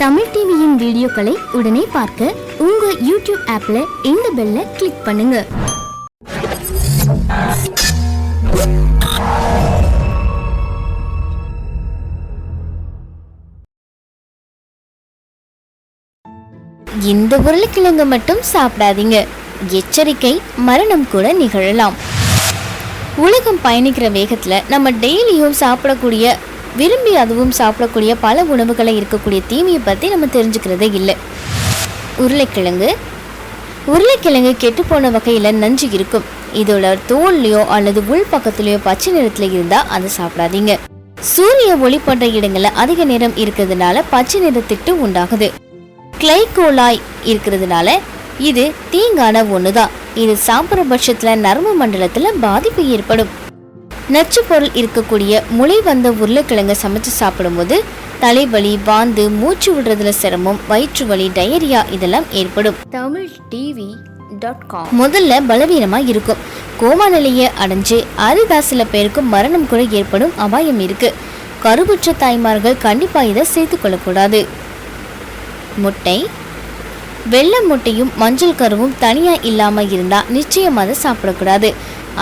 தமிழ் டிவியின் வீடியோக்களை உடனே பார்க்க உங்க யூடியூப் ஆப்ல இந்த பெல்ல கிளிக் பண்ணுங்க. இந்த உருளைக்கிழங்கு மட்டும் சாப்பிடாதீங்க. எச்சரிக்கை மரணம் கூட நிகழலாம். உலகம் பயணிக்கிற வேகத்துல நம்ம டெய்லியும் சாப்பிடக்கூடிய விரும்பி அதுவும் சாப்பிடக்கூடிய பல உணவுகளை இருக்கக்கூடிய தீமையை பற்றி நம்ம தெரிஞ்சுக்கிறதே இல்லை. உருளைக்கிழங்கு. உருளைக்கிழங்கு கெட்டுப்போன வகையில் நஞ்சு இருக்கும். இதோட தோல்லையோ அல்லது உள் பக்கத்துலையோ பச்சை நிறத்துல இருந்தால் அதை சாப்பிடாதீங்க. சூரிய ஒளி போன்ற இடங்களில் அதிக நேரம் இருக்கிறதுனால பச்சை நிறத்திட்டு உண்டாகுது. கிளைகோலாய் இருக்கிறதுனால இது தீங்கான ஒண்ணுதான். இது சாப்பிட்ற பட்சத்துல நரம்பு மண்டலத்தில் பாதிப்பு ஏற்படும். நச்சு பொருள் இருக்கக்கூடிய முளை வந்த உருளைக்கிழங்க சமைச்சு சாப்பிடும்போது தலைவலி வாந்து மூச்சு விடுறதுல சிரமம் வயிற்று வலி டயரியா இதெல்லாம் ஏற்படும். தமிழ் டிவி டாட் காம் முதல்ல பலவீனமா இருக்கும். கோமா நிலையை அடைஞ்சு அரிதா சில பேருக்கு மரணம் கூட ஏற்படும் அபாயம் இருக்கு. கருவுற்ற தாய்மார்கள் கண்டிப்பா இதை சேர்த்து கொள்ளக்கூடாது. முட்டை. வெள்ளை முட்டையும் மஞ்சள் கருவும் தனியா இல்லாம இருந்தா நிச்சயம் அதை சாப்பிடக்கூடாது.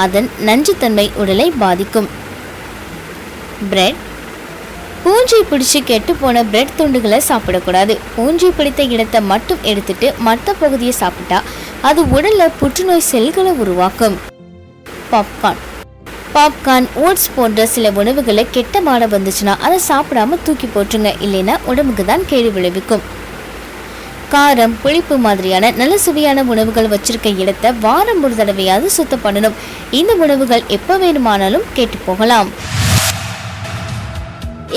அதன் நஞ்சுத்தன்மை உடலை பாதிக்கும். பிரெட் பூஞ்சை பிடிச்சு கெட்டு போன பிரெட் துண்டுகளை சாப்பிடக்கூடாது. பூஞ்சை பிடித்த இடத்தை மட்டும் எடுத்துட்டு மற்ற பகுதியை சாப்பிட்டா அது உடல்ல புற்றுநோய் செல்களை உருவாக்கும். பாப்கார்ன் பாப்கார்ன் ஓட்ஸ் போன்ற சில உணவுகளை கெட்ட மாட வந்துச்சுன்னா அதை சாப்பிடாம தூக்கி போட்டுருங்க. இல்லைன்னா உடம்புக்கு தான் கேடு விளைவிக்கும். காரம் புளிப்பு மாதிரியான நல்ல சுவையான உணவுகள் வச்சிருக்க இடத்த வாரம் ஒரு தடவையாவது சுத்தம் பண்ணணும். இந்த உணவுகள் எப்போ வேணுமானாலும் கேட்டு போகலாம்.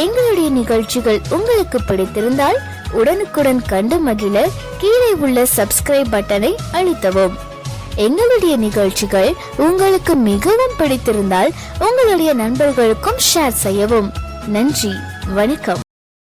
எங்களுடைய நிகழ்ச்சிகள் உங்களுக்கு பிடித்திருந்தால் உடனுக்குடன் கண்டு மகிழ கீழே உள்ள சப்ஸ்கிரைப் பட்டனை அழுத்தவும். எங்களுடைய நிகழ்ச்சிகள் உங்களுக்கு மிகவும் பிடித்திருந்தால் உங்களுடைய நண்பர்களுக்கும் ஷேர் செய்யவும். நன்றி வணக்கம்.